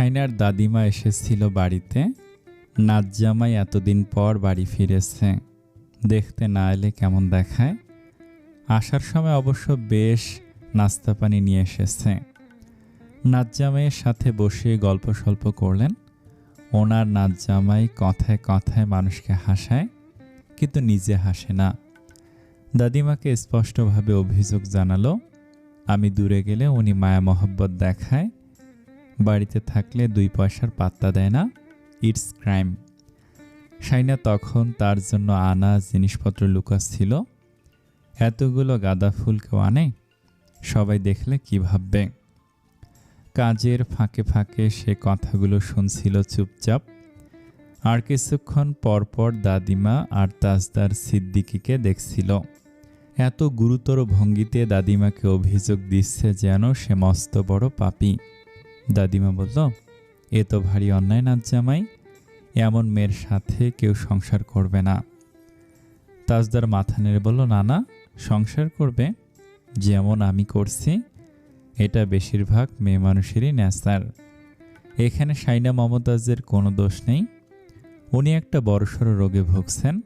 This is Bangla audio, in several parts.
সাইনার দাদিমা এসেছিল বাড়িতে। নাচ জামাই এতদিন পর বাড়ি ফিরেছে। দেখতে না এলে কেমন দেখায়? আসার সময় অবশ্য বেশ নাস্তা পানি নিয়ে এসেছে। নাচ জামাইয়ের সাথে বসে গল্প সল্প করলেন। ওনার নাচ জামাই কথায় কথায় মানুষকে হাসায়, কিন্তু নিজে হাসে না। দাদিমাকে স্পষ্টভাবে অভিযোগ জানালো, আমি দূরে গেলে উনি মায়া মহব্বত দেখায় বাড়িতে থাকলে দুই পয়সার পাত্তা দেয় না। ইটস ক্রাইম সাইনা তখন তার জন্য আনা জিনিসপত্র লুকাচ্ছিল। এতগুলো গাঁদা ফুল কেউ আনে? সবাই দেখলে কি ভাববে? কাজের ফাঁকে ফাঁকে সে কথাগুলো শুনছিল চুপচাপ। আর কিছুক্ষণ পরপর দাদিমা আর তাজদার সিদ্দিকিকে দেখছিল। এত গুরুতর ভঙ্গিতে দাদিমাকে অভিযোগ দিচ্ছে যেন সে মস্ত বড় পাপী। দাদিমা বলল, এ তো ভারী অন্যায় নাচ জামাই, এমন মেয়ের সাথে কেউ সংসার করবে না। তাজদার মাথা নেড়ে বলল না না সংসার করবে। যেমন আমি করছি, এটা বেশিরভাগ মেয়ে মানুষেরই ন্যাসার এখানে সাইনা মমতাজের কোনো দোষ নেই। উনি একটা বড়সড় রোগে ভুগছেন।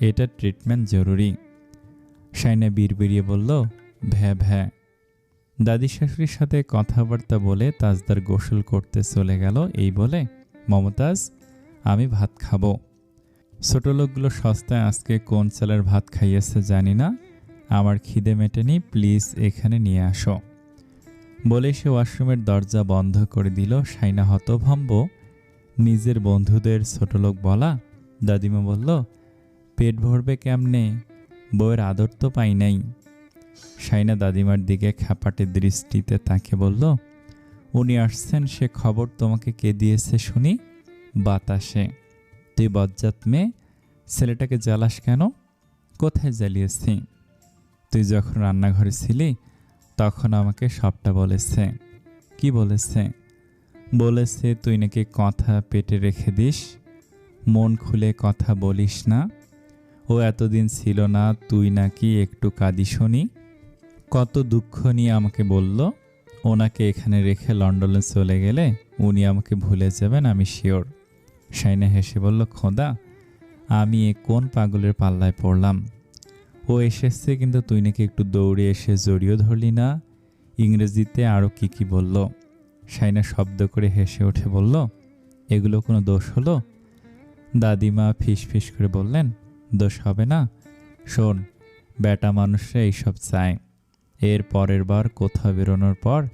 এটা ট্রিটমেন্ট জরুরি। সাইনা বিড়বিড়িয়ে বলল, ভ্যা ভ্যা। দাদি শাশুড়ির সাথে কথাবার্তা বলে তাজদার গোসল করতে চলে গেল। এই বলে, মমতাজ, আমি ভাত খাব। ছোট লোকগুলো সস্তায় আজকে কোন চালের ভাত খাইয়েছে জানি না। আমার খিদে মেটেনি, প্লিজ এখানে নিয়ে আসো। বলে সে ওয়াশরুমের দরজা বন্ধ করে দিল। সাইনা হতভম্ব। নিজের বন্ধুদের ছোট লোক বলা, দাদিমা বলল, পেট ভরবে কেমনে? বউয়ের আদর তো পাই নাই। সাইনা দাদিমার দিকে খ্যাপাটে দৃষ্টিতে তাকে বলল, উনি আসছেন, সে খবর তোমাকে কে দিয়েছে শুনি? বাতাসে, তুই বজ্জাত মেয়ে, ছেলেটাকে জ্বালাস কেন? কোথায় জ্বালিয়েছি? তুই যখন রান্নাঘরে ছিলি, তখন আমাকে সবটা বলেছে। কি বলেছে? বলেছে, তুই নাকি কথা পেটে রেখে দিস, মন খুলে কথা বলিস না। ও এতদিন ছিল না, তুই নাকি একটু কাঁদিসনি কত দুঃখ নিয়ে আমাকে বলল, ওনাকে এখানে রেখে লন্ডনে চলে গেলে উনি আমাকে ভুলে যাবেন, আমি শিওর। সাইনা হেসে বলল, খোদা, আমি এ কোন পাগলের পাল্লায় পড়লাম? ও এসেছে কিন্তু তুই নাকি একটু দৌড়ে এসে জড়িয়ে ধরলি না? ইংরেজিতে আরও কি কি বলল? সাইনা শব্দ করে হেসে উঠে বলল, এগুলো কোনো দোষ হলো? দাদিমা ফিস ফিস করে বললেন, দোষ হবে না। শোন বেটা মানুষরা এইসব চায়। এর পরের বার কোথাও বেরোনোর পর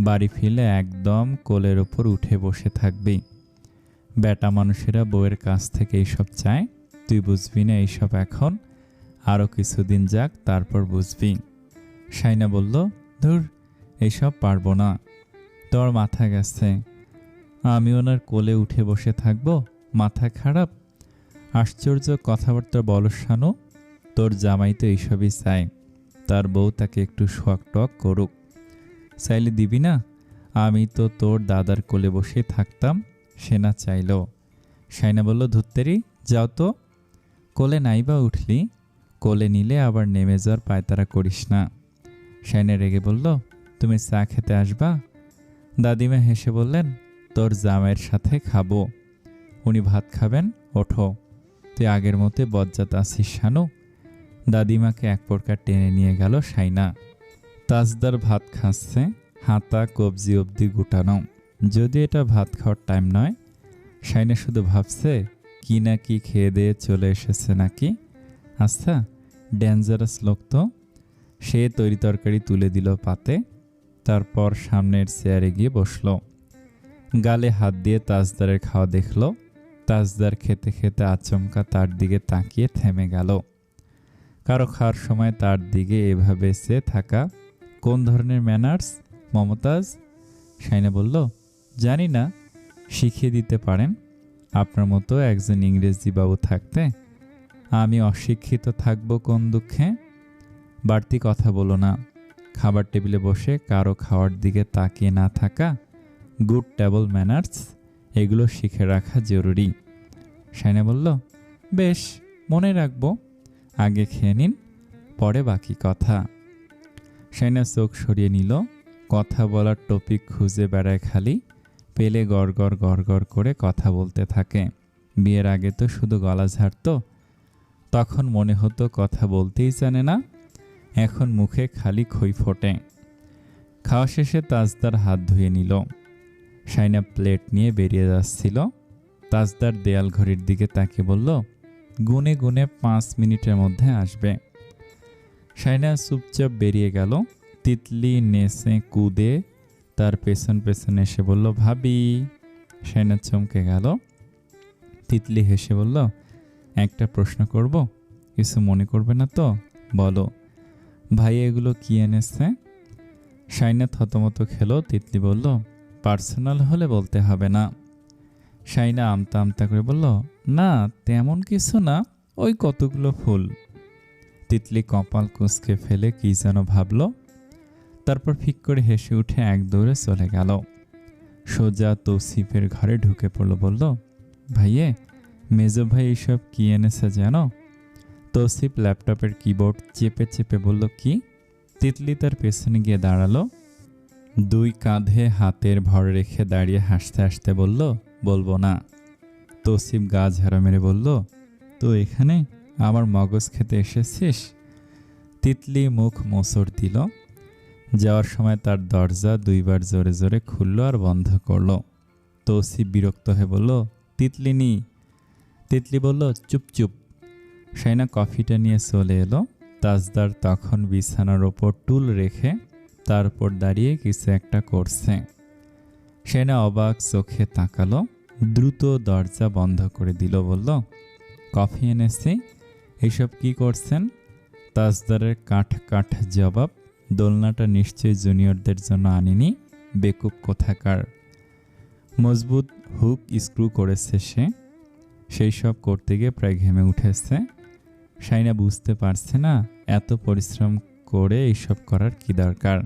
বাড়ি ফিরলে একদম কোলের ওপর উঠে বসে থাকবি। বেটা মানুষেরা বউয়ের কাছ থেকে এইসব চায়, তুই বুঝবি না এইসব এখন আরও কিছুদিন যাক, তারপর বুঝবি। সাইনা বলল, ধুর এইসব পারব না। তোর মাথা গেছে। আমি ওনার কোলে উঠে বসে থাকব, মাথা খারাপ। আশ্চর্য কথাবার্তা বলো, শানু। তোর জামাই তো এইসবই চায়। তার বউ তাকে একটু শোয়াক টক করুক। চাইলে দিবি না? আমি তো তোর দাদার কোলে বসে থাকতাম সে না চাইল। সাইনা বলল, ধুত্তেরি, যাও তো। কোলে নাই বা উঠলি? কোলে নিলে আবার নেমে যাওয়ার পায়তারা করিস না। সাইনা রেগে বলল, তুমি চা খেতে আসবা? দাদিমা হেসে বললেন, তোর জামাইয়ের সাথে খাব। উনি ভাত খাবেন, ওঠো। তুই আগের মতে বজ্জাত আছিস, শানু। দাদিমাকে এক প্রকার টেনে নিয়ে গেল সাইনা। তাজদার ভাত খাচ্ছে, হাতা, কবজি অবধি গুটানো। যদি এটা ভাত খাওয়ার টাইম নয়, সাইনা শুধু ভাবছে, কি না কি খেয়ে দিয়ে চলে এসেছে নাকি? আচ্ছা ডেঞ্জারাস লোক তো। সে তৈরি তরকারি তুলে দিল পাতে, তারপর সামনের চেয়ারে গিয়ে বসল। গালে হাত দিয়ে তাজদারের খাওয়া দেখল। তাজদার খেতে খেতে আচমকা তার দিকে তাকিয়ে থেমে গেল। কারও খাওয়ার সময় তার দিকে এভাবে সে থাকা কোন ধরনের ম্যানার্স মমতাজ সাইনা বলল, জানি না, শিখিয়ে দিতে পারেন। আপনার মতো একজন ইংরেজি বাবু থাকতে আমি অশিক্ষিত থাকব কোন দুঃখে? বাড়তি কথা বলো না। খাবার টেবিলে বসে কারও খাওয়ার দিকে তাকিয়ে না থাকা গুড টেবল ম্যানার্স এগুলো শিখে রাখা জরুরি। সাইনা বলল, বেশ, মনে রাখব। আগে খেয়ে নিন, পরে বাকি কথা। সাইনা চোখ সরিয়ে নিল, কথা বলার টপিক খুঁজে বেড়ায় খালি, পেলে গড় গড় করে কথা বলতে থাকে। বিয়ের আগে তো শুধু গলা ঝাড়তো, তখন মনে হতো কথা বলতেই জানে না, এখন মুখে খালি খই ফোটে। খাওয়া শেষে তাজদার হাত ধুয়ে নিল। সাইনা প্লেট নিয়ে বেরিয়ে যাচ্ছিল, তাজদার দেয়াল ঘড়ির দিকে তাকে বলল গুনে গুনে পাঁচ মিনিটের মধ্যে আসবে। সাইনা চুপচাপ বেরিয়ে গেল। তিতলি নেসে কুদে তার পেছন পেছন এসে বলল, ভাবি। সাইনা চমকে গেল। তিতলি হেসে বলল, একটা প্রশ্ন করব? কিছু মনে করবে না তো? বলো। ভাই এগুলো কি এনেছে? সাইনা থতমত খেলো। তিতলি বলল, পার্সোনাল হলে বলতে হবে না। সাইনা আমতা আমতা করে বলল, না, তেমন কিছু না, ওই কতগুলো ফুল। তিতলি কপাল কুঁচকে ফেলে কি যেন ভাবল। তারপর ফিক করে হেসে উঠে এক দৌড়ে চলে গেল। সোজা তৌসিফের ঘরে ঢুকে পড়ল, বলল, ভাইয়ে, মেজো ভাই এইসব কি এনেছে জানো? তৌসিফ ল্যাপটপের কিবোর্ড চেপে চেপে বলল, কি? তিতলি তার পেছনে গিয়ে দাঁড়াল। দুই কাঁধে হাতের ভর রেখে দাঁড়িয়ে হাসতে হাসতে বলল বলব না। তৌসিফ গা ঝাড়া মেরে বলল, তো এখানে আমার মগজ খেতে এসেছিস? তিতলি মুখ মোচড় দিল। যাওয়ার সময় তার দরজা দুইবার জোরে জোরে খুলল আর বন্ধ করল। তৌসিফ বিরক্ত হয়ে বলল তিতলিনি তিতলি বলল, চুপ চুপ। সাইনা কফিটা নিয়ে চলে এলো। তাজদার তখন বিছানার ওপর টুল রেখে তার উপর দাঁড়িয়ে কিছু একটা করছে। সেনা অবাক চোখে তাকালো, দ্রুত দরজা বন্ধ করে দিল, বলল, কফি এনেছি এইসব কি করছেন? তাজদারের কাঠ কাঠ জবাব দোলনাটা নিশ্চয়ই জুনিয়রদের জন্য আনিনি, বেকুব কোথাকার। মজবুত হুক স্ক্রু করেছে সে, সেই সব করতে গিয়ে প্রায় ঘেমে উঠেছে। সাইনা বুঝতে পারছে না এত পরিশ্রম করে এইসব করার কি দরকার।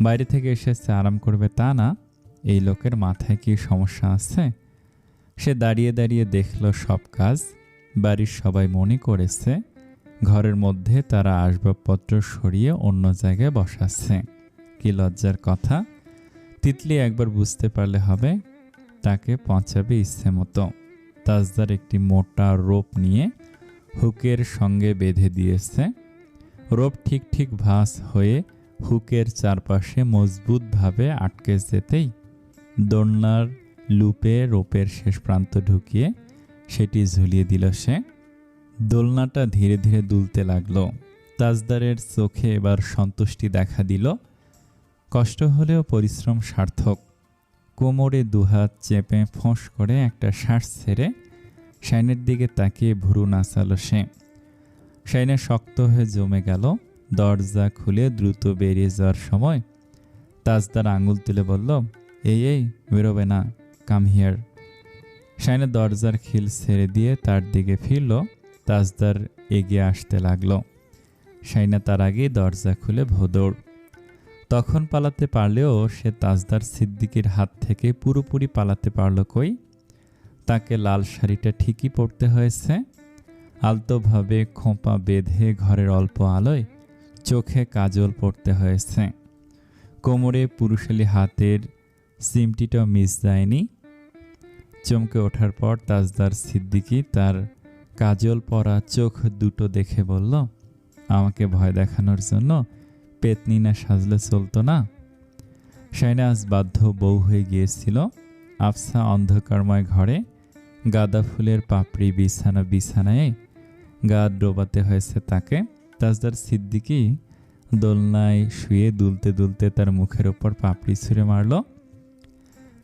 বাইরে থেকে এসেছে আরাম করবে তা না এই লোকের মাথায় কি সমস্যা আছে? সে দাঁড়িয়ে দাঁড়িয়ে দেখল সব কাজ। বাড়ির সবাই মনে করেছে, ঘরের মধ্যে তারা আসবাবপত্র সরিয়ে অন্য জায়গায় বসাচ্ছে। কি লজ্জার কথা। তিতলি একবার বুঝতে পারলে হবে, তাকে পৌঁছাবে ইচ্ছে মতো। তাজদার একটি মোটা রোপ নিয়ে হুকের সঙ্গে বেঁধে দিয়েছে। রোপ ঠিক ঠিক ভাঁজ হয়ে হুকের চারপাশে মজবুতভাবে আটকে যেতেই দোলনার লুপে রোপের শেষ প্রান্ত ঢুকিয়ে সেটি ঝুলিয়ে দিল সে। দোলনাটা ধীরে ধীরে দুলতে লাগল। তাজদারের চোখে এবার সন্তুষ্টি দেখা দিল। কষ্ট হলেও পরিশ্রম সার্থক। কোমরে দুহাত চেপে ফোঁস করে একটা শ্বাস ছেড়ে শাইনের দিকে তাকিয়ে ভুরু নাচালো সে। শাইনে শক্ত হয়ে জমে গেল। দরজা খুলে দ্রুত বেরিয়ে যাওয়ার সময় তাজদার আঙুল তুলে বলল এই এই, বেরোবে না কাম হিয়ার শাইনে দরজার খিল ছেড়ে দিয়ে তার দিকে ফিরল, তাজদার এগিয়ে আসতে লাগল। শাইনা তার আগেই দরজা খুলে ভোদৌড়। তখন পালাতে পারলেও সে তাজদার সিদ্দিকির হাত থেকে পুরোপুরি পালাতে পারল কই? তাকে লাল শাড়িটা ঠিকই পরতে হয়েছে। আলতোভাবে খোঁপা বেঁধে ঘরের অল্প আলোয় চোখে কাজল পড়তে হয়েছে। কোমরে পুরুষালী হাতের সিমটিটাও মিস যায়নি। চমকে ওঠার পর তাজদার সিদ্দিকি তার কাজল পরা চোখ দুটো দেখে বলল, আমাকে ভয় দেখানোর জন্য পেতনি না সাজলে চলতো না? শাইনাজ বাধ্য বউ হয়ে গিয়েছিল আফসা অন্ধকারময় ঘরে, গাঁদা ফুলের পাপড়ি বিছানা বিছানায়, গা ডোবাতে হয়েছে তাকে। তাজদার সিদ্দিকি দোলনায় শুয়ে দুলতে দুলতে তার মুখের ওপর পাপড়ি ছুঁড়ে মারল।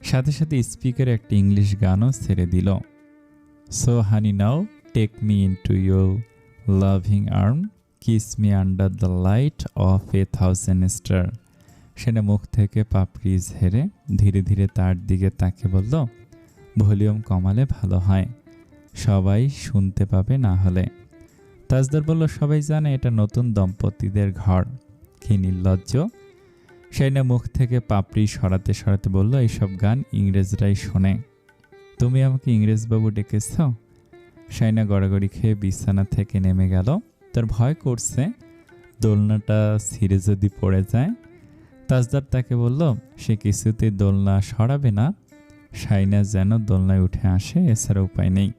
সাথে সাথে স্পিকারে একটা ইংলিশ গানও ছেড়ে দিল। So honey now take me into your loving arm kiss me under the light of a thousand star সেটা মুখ থেকে পাপড়ি ঝেড়ে ধীরে ধীরে তার দিকে তাকে বলল, ভলিউম কমালে ভালো হয়, সবাই শুনতে পাবে না হলে। তাজদার বলল, সবাই জানে এটা নতুন দম্পতিদের ঘর। কি নির্লজ্জ। সেইনা মুখ থেকে পাপড়ি সরাতে সরাতে বলল এইসব গান ইংরেজরাই শোনে। তুমি আমাকে ইংরেজবাবু ডেকেছ? সাইনা গড়াগড়ি খেয়ে বিছানা থেকে নেমে গেল। তার ভয় করছে, দোলনাটা ছিঁড়ে যদি পড়ে যায়। তাজদার তাকে বলল, সে কিছুতে দোলনা সরাবে না। সাইনা যেন দোলনায় উঠে আসে, এছাড়া উপায় নেই।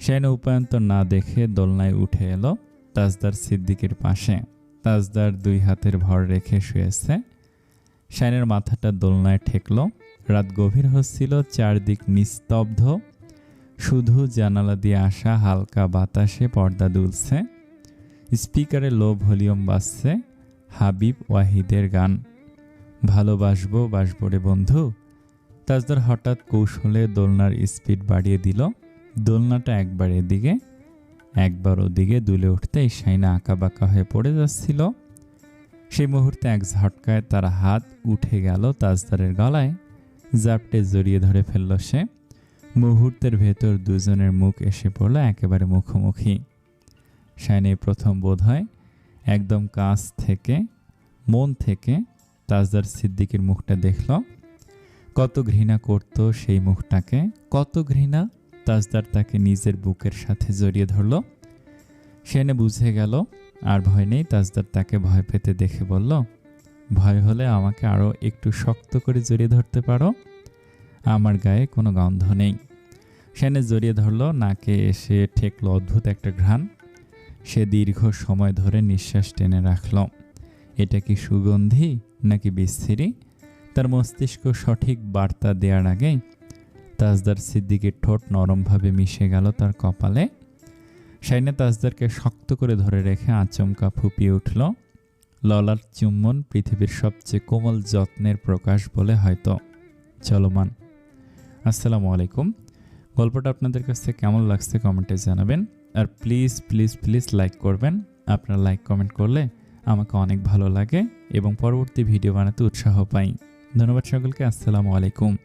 সাইনা উপায়ন্তর না দেখে দোলনায় উঠে এলো তাজদার সিদ্দিকের পাশে। তাজদার দুই হাতের ভর রেখে শুয়েছে। শাইনের মাথাটা দোলনায় ঠেকল। রাত গভীর হচ্ছিল, চারদিক নিস্তব্ধ। শুধু জানালা দিয়ে আসা হালকা বাতাসে পর্দা দুলছে। স্পিকারে লো ভলিউম বাজছে। হাবিব ওয়াহিদের গান। ভালোবাসবো বাসবো রে বন্ধু। তাজদার হঠাৎ কৌশলে দোলনার স্পিড বাড়িয়ে দিল। দোলনাটা একবার এদিকে, একবার ওদিকে দুলে উঠতেই শাইনা আঁকাবাঁকা হয়ে পড়ে যাচ্ছিল। সেই মুহূর্তে এক ঝটকায় তার হাত উঠে গেল তাজদারের গলায়, জাপটে জড়িয়ে ধরে ফেলল সে। মুহূর্তের ভেতর দুজনের মুখ এসে পড়ল একেবারে মুখোমুখি। শাইনে প্রথম বোধ হয় একদম কাছ থেকে, মন থেকে তাজদার সিদ্দিকের মুখটা দেখল। কত ঘৃণা করত সেই মুখটাকে, কত ঘৃণা তাজদার তাকে নিজের বুকের সাথে জড়িয়ে ধরল। সেনে বুঝে গেল আর ভয় নেই, তাজদার তাকে ভয় পেতে দেখে বলল, ভয় হলে আমাকে আরও একটু শক্ত করে জড়িয়ে ধরতে পারো। আমার গায়ে কোনো গন্ধ নেই। সেনে জড়িয়ে ধরল, নাকে এসে ঠেকল অদ্ভুত একটা ঘ্রাণ। সে দীর্ঘ সময় ধরে নিঃশ্বাস টেনে রাখল। এটা কি সুগন্ধি নাকি বিস্থিরি তার মস্তিষ্ক সঠিক বার্তা দেওয়ার আগেই তাজদার সিদ্দিকের ঠোঁট নরমভাবে মিশে গেল তার কপালে। শাইনা তাজদারকে শক্ত করে ধরে রেখে আচমকা ফুপিয়ে উঠল। ললার চুম্বন পৃথিবীর সবচেয়ে কোমল যত্নের প্রকাশ বলে হয়তো চলমান। আসসালামু আলাইকুম। গল্পটা আপনাদের কাছ কেমন লাগছে কমেন্টে জানাবেন। আর প্লিজ প্লিজ প্লিজ লাইক করবেন। আপনারা লাইক, কমেন্ট করলে আমাকে অনেক ভালো লাগে এবং পরবর্তী ভিডিও বানাতে উৎসাহ পাই। ধন্যবাদ সকলকে। আসসালামু আলাইকুম।